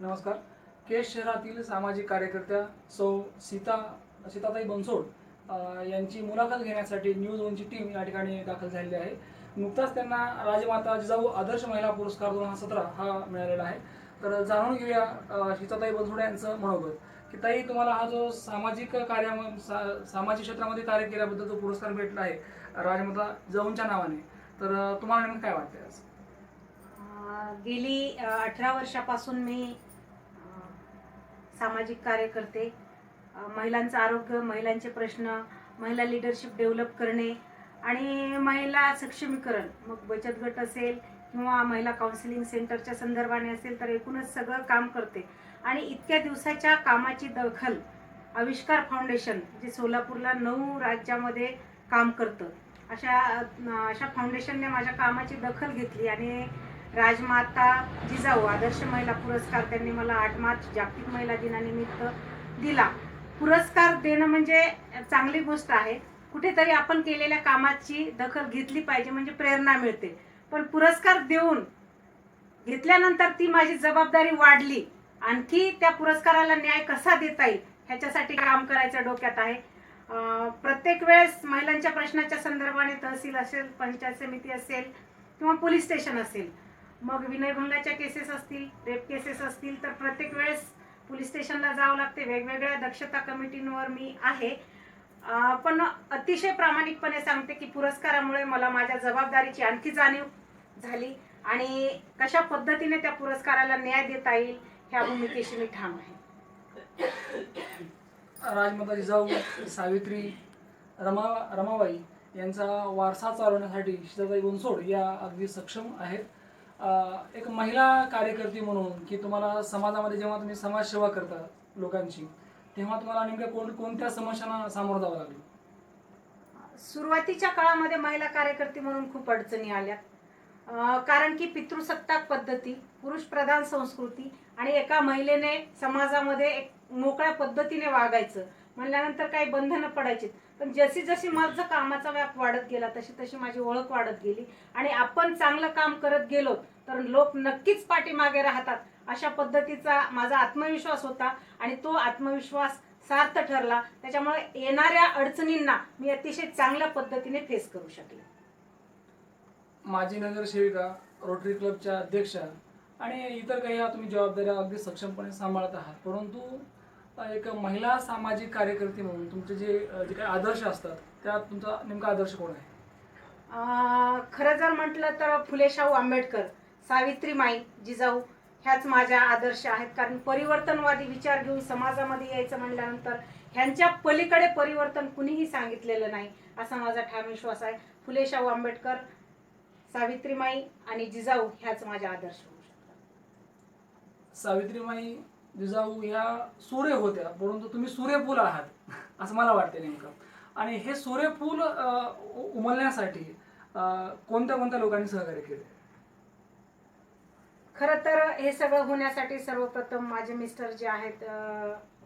नमस्कार. केश शहरातील सामाजिक कार्यकर्त्या सौ सीता सीताताई बनसोड यांची मुलाखत घेण्यासाठी न्यूज वनची टीम या ठिकाणी दाखल झालेली आहे. नुकताच त्यांना राजमाता जिजाऊ आदर्श महिला पुरस्कार दोन हजार सतरा हा मिळालेला आहे. तर जाणून घेऊया सीताताई बनसोड यांचं मनोगत. की ताई तुम्हाला हा जो सामाजिक कार्या सा, सामाजिक क्षेत्रामध्ये कार्य केल्याबद्दल जो पुरस्कार भेटला आहे राजमाता जिजाऊंच्या नावाने तर तुम्हाला नेमकं काय वाटतंय आज? गेली अठरा वर्षापासून मी सामाजिक कार्य करते महिलांचं आरोग्य महिलांचे प्रश्न महिला लिडरशिप डेव्हलप करणे आणि महिला सक्षमीकरण. मग बचत गट असेल किंवा महिला काउन्सिलिंग सेंटरच्या संदर्भाने असेल तर एकूणच सगळं काम करते. आणि इतक्या दिवसाच्या कामाची दखल आविष्कार फाउंडेशन जे सोलापूरला नऊ राज्यामध्ये काम करतं अशा अशा फाउंडेशनने माझ्या कामाची दखल घेतली आणि राजमाता जिजाऊ आदर्श महिला पुरस्कार त्यांनी मला आठ मार्च जागतिक महिला दिनानिमित्त दिला. पुरस्कार देणं म्हणजे चांगली गोष्ट आहे. कुठेतरी आपण केलेल्या कामाची दखल घेतली पाहिजे म्हणजे प्रेरणा मिळते. पण पुरस्कार देऊन घेतल्यानंतर ती माझी जबाबदारी वाढली. आणखी त्या पुरस्काराला न्याय कसा देता येईल ह्याच्यासाठी काम करायचं डोक्यात आहे. प्रत्येक वेळेस महिलांच्या प्रश्नाच्या संदर्भाने तहसील असेल पंचायत समिती असेल किंवा पोलीस स्टेशन असेल मग विनयभंगाच्या केसेस असतील रेप केसेस असतील तर प्रत्येक वेळेस पोलीस स्टेशनला जावं लागते. वेगवेगळ्या दक्षता कमिटींवर मी आहे. पण अतिशय प्रामाणिकपणे सांगते की पुरस्कारामुळे मला माझ्या जबाबदारीची आणखी जाणीव झाली आणि कशा पद्धतीने त्या पुरस्काराला न्याय देता येईल ह्या भूमिकेशी मी ठाम आहे. राजमाता जिजाऊ सावित्री रमा रमाबाई यांचा वारसा चालवण्यासाठी सीताताई बनसोड या अगदी सक्षम आहेत. एक महिला कार्यकर्ती म्हणून की तुम्हाला समाजामध्ये जेव्हा तुम्ही समाजसेवा करता लोकांची तेव्हा तुम्हाला नेमक्या कोण कोणत्या समस्यांना सामोरं जावं लागलं? सुरुवातीच्या काळामध्ये महिला कार्यकर्ती म्हणून खूप अडचणी आल्या. कारण की पितृसत्ताक पद्धती पुरुष प्रधान संस्कृती आणि एका महिलेने समाजामध्ये एक मोकळ्या पद्धतीने वागायचं. म्हणल्यानंतर काही बंधनं पडायची पण जशी जशी माझं कामाचा व्याप वाढत गेला तशी तशी माझी ओळख वाढत गेली. आणि आपण चांगलं काम करत गेलो तर लोक नक्कीच पाठीमागे राहतात. अशा पद्धतीचा माझा आत्मविश्वास होता आणि तो आत्मविश्वास सार्थ ठरला. त्याच्यामुळे येणाऱ्या अडचणींना मी अतिशय चांगल्या पद्धतीने फेस करू शकले. माझी नगरसेविका रोटरी क्लबच्या अध्यक्षा आणि इतर काही तुम्ही जबाबदाऱ्या अगदी सक्षमपणे सांभाळत आहात. परंतु एक महिला सामाजिक कार्यकर्ती म्हणून तुमचे जे जे काही आदर्श असतात त्यात तुमचा नेमका आदर्श कोण आहे? खरं जर म्हटलं तर फुले शाहू आंबेडकर सावित्रीमाई जिजाऊ ह्याच माझ्या आदर्श आहेत. कारण परिवर्तनवादी विचार घेऊन समाजामध्ये यायचं म्हणल्यानंतर ह्यांच्या पलीकडे परिवर्तन कुणीही सांगितलेलं नाही असा माझा ठाम विश्वास आहे. फुले शाहू आंबेडकर सावित्रीमाई आणि जिजाऊ ह्याच माझ्या आदर्श होऊ शकतात. सावित्रीमाई जिजाऊ ह्या सूर्य होत्या परंतु तुम्ही सूर्यफूल आहात असं मला वाटते नेमकं. आणि हे सूर्यफूल उ- उमलण्यासाठी कोणत्या कोणत्या लोकांनी सहकार्य केले? खरं तर हे सगळं होण्यासाठी सर्वप्रथम माझे मिस्टर जे आहेत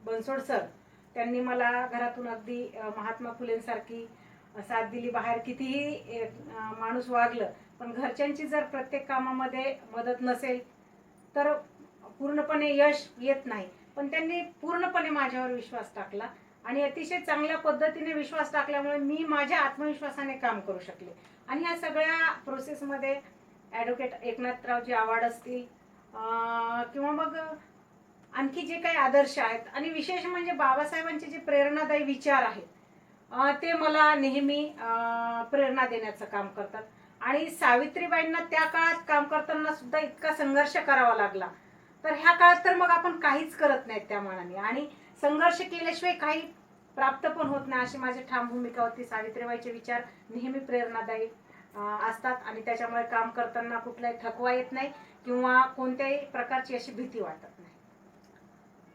बनसोड सर त्यांनी मला घरातून अगदी महात्मा फुलेंसारखी साथ दिली. बाहेर कितीही माणूस वागलं पण घरच्यांची जर प्रत्येक कामामध्ये मदत नसेल तर पूर्णपणे यश येत नाही. पण त्यांनी पूर्णपणे माझ्यावर विश्वास टाकला आणि अतिशय चांगल्या पद्धतीने विश्वास टाकल्यामुळे मी माझ्या आत्मविश्वासाने काम करू शकले. आणि ह्या सगळ्या प्रोसेसमध्ये ॲडव्होकेट एकनाथरावजी आव्हाड असतील किंवा मग आणखी जे काही आदर्श आहेत आणि विशेष म्हणजे बाबासाहेबांचे जे प्रेरणादायी विचार आहेत ते मला नेहमी प्रेरणा देण्याचं काम करतात. आणि सावित्रीबाईंना त्या काळात काम करताना सुद्धा इतका संघर्ष करावा लागला. तर ह्या काळात तर मग आपण काहीच करत नाहीत त्या मानाने. आणि संघर्ष केल्याशिवाय काही प्राप्त पण होत नाही अशी माझी ठाम भूमिका होती. सावित्रीबाईचे विचार नेहमी प्रेरणादायी असतात. आणि त्याच्यामुळे काम करताना कुठलाही थकवा येत नाही किंवा कोणत्याही प्रकारची अशी भीती वाटत नाही.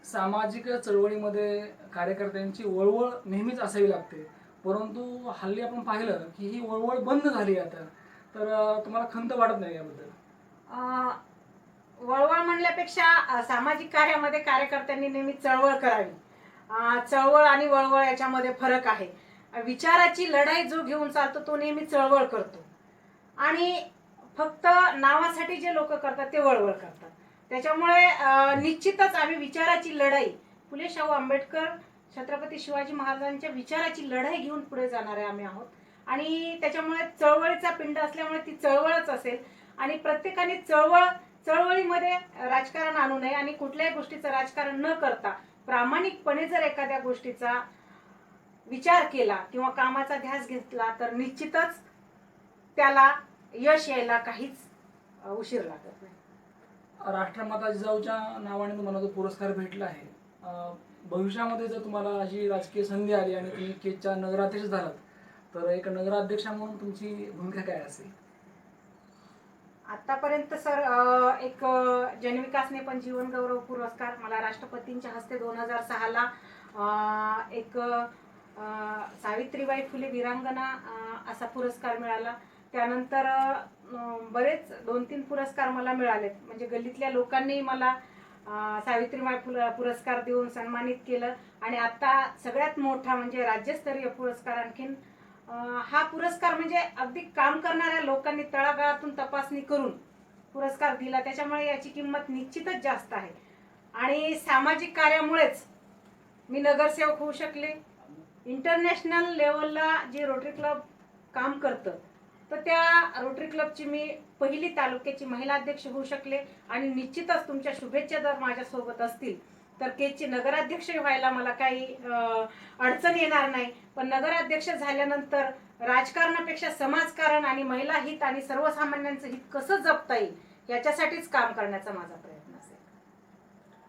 सामाजिक चळवळीमध्ये कार्यकर्त्यांची वळवळ नेहमीच असावी लागते. परंतु हल्ली आपण पाहिलं की ही वळवळ बंद झाली आता. तर तुम्हाला खंत वाटत नाही याबद्दल? अं, वळवळ म्हणल्यापेक्षा सामाजिक कार्यामध्ये कार्यकर्त्यांनी नेहमी चळवळ करावी. चळवळ आणि वळवळ याच्यामध्ये फरक आहे. विचाराची लढाई जो घेऊन चालतो तो नेहमी चळवळ करतो. आणि फक्त नावासाठी जे लोक करतात ते वळवळ करतात. त्याच्यामुळे निश्चितच आम्ही विचाराची लढाई फुले शाहू आंबेडकर छत्रपती शिवाजी महाराजांच्या विचाराची लढाई घेऊन पुढे जाणारे आम्ही आहोत. आणि त्याच्यामुळे चळवळीचा पिंड असल्यामुळे ती चळवळच असेल. आणि प्रत्येकाने चळवळ चळवळीमध्ये राजकारण आणू नये आणि कुठल्याही गोष्टीचं राजकारण न करता प्रामाणिकपणे जर एखाद्या गोष्टीचा विचार केला किंवा कामाचा ध्यास घेतला तर निश्चितच त्याला यश यायला काहीच उशीर लागत नाही. राष्ट्रमाता जिजाऊच्या नावाने तुम्हाला जो पुरस्कार भेटला आहे भविष्यामध्ये जर तुम्हाला अशी राजकीय संधी आली आणि तुम्ही केच्या नगराध्यक्ष झालात तर एक नगराध्यक्षा म्हणून तुमची भूमिका काय असेल? आतापर्यंत सर एक जनविकासने पण जीवन गौरव पुरस्कार मला राष्ट्रपतींच्या हस्ते दोन हजार सहाला एक सावित्रीबाई फुले वीरांगना असा पुरस्कार मिळाला. त्यानंतर बरेच दोन तीन पुरस्कार मला मिळालेत. म्हणजे गल्लीतल्या लोकांनी मला सावित्रीबाई फुले पुरस्कार देऊन सन्मानित केलं. आणि आता सगळ्यात मोठा म्हणजे राज्यस्तरीय पुरस्कार आणखीन हा पुरस्कार म्हणजे अगदी काम करणाऱ्या लोकांनी तळागाळातून तपासणी करून पुरस्कार दिला. त्याच्यामुळे याची किंमत निश्चितच जास्त आहे. आणि सामाजिक कार्यामुळेच मी नगरसेवक होऊ शकले. इंटरनॅशनल लेवलला जे रोटरी क्लब काम करतं तर त्या रोटरी क्लबची मी पहिली तालुक्याची महिला अध्यक्ष होऊ शकले. आणि निश्चितच तुमच्या शुभेच्छा जर माझ्यासोबत असतील तर केजचे नगराध्यक्ष व्हायला मला काही अडचण येणार नाही. पण नगराध्यक्ष झाल्यानंतर राजकारणापेक्षा समाजकारण आणि महिला हित आणि सर्वसामान्यांचं हित कसं जपता येईल याच्यासाठीच काम करण्याचा माझा प्रयत्न.